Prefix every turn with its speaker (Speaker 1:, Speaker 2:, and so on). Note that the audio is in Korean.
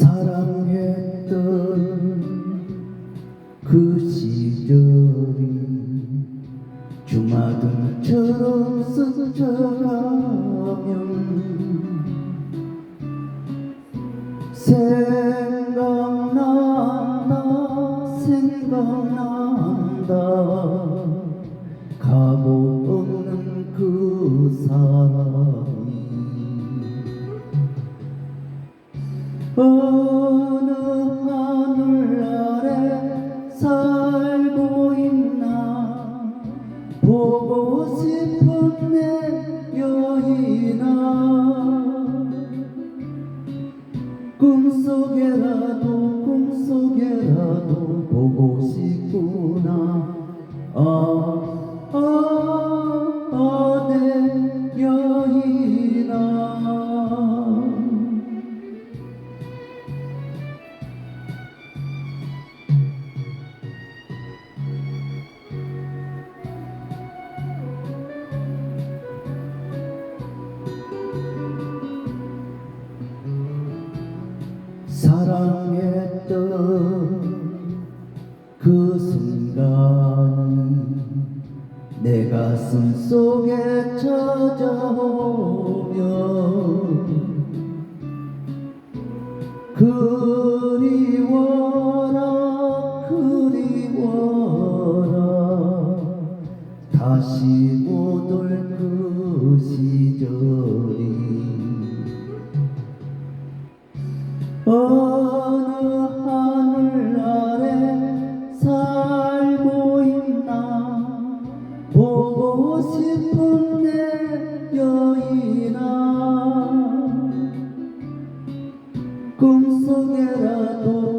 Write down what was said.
Speaker 1: 사랑했던 그 시절이 주마등처럼 스쳐가면 생각난다 생각난다. 가고 어느 하늘 아래 살고 있나? 보고 싶은 내 여인아. 꿈속에라도 꿈속에라도 보고 싶구 사랑했던 그 순간이 내 가슴 속에 찾아오면 그리워라 그리워라. 다시 보고 싶은 내 여인아 꿈속에라도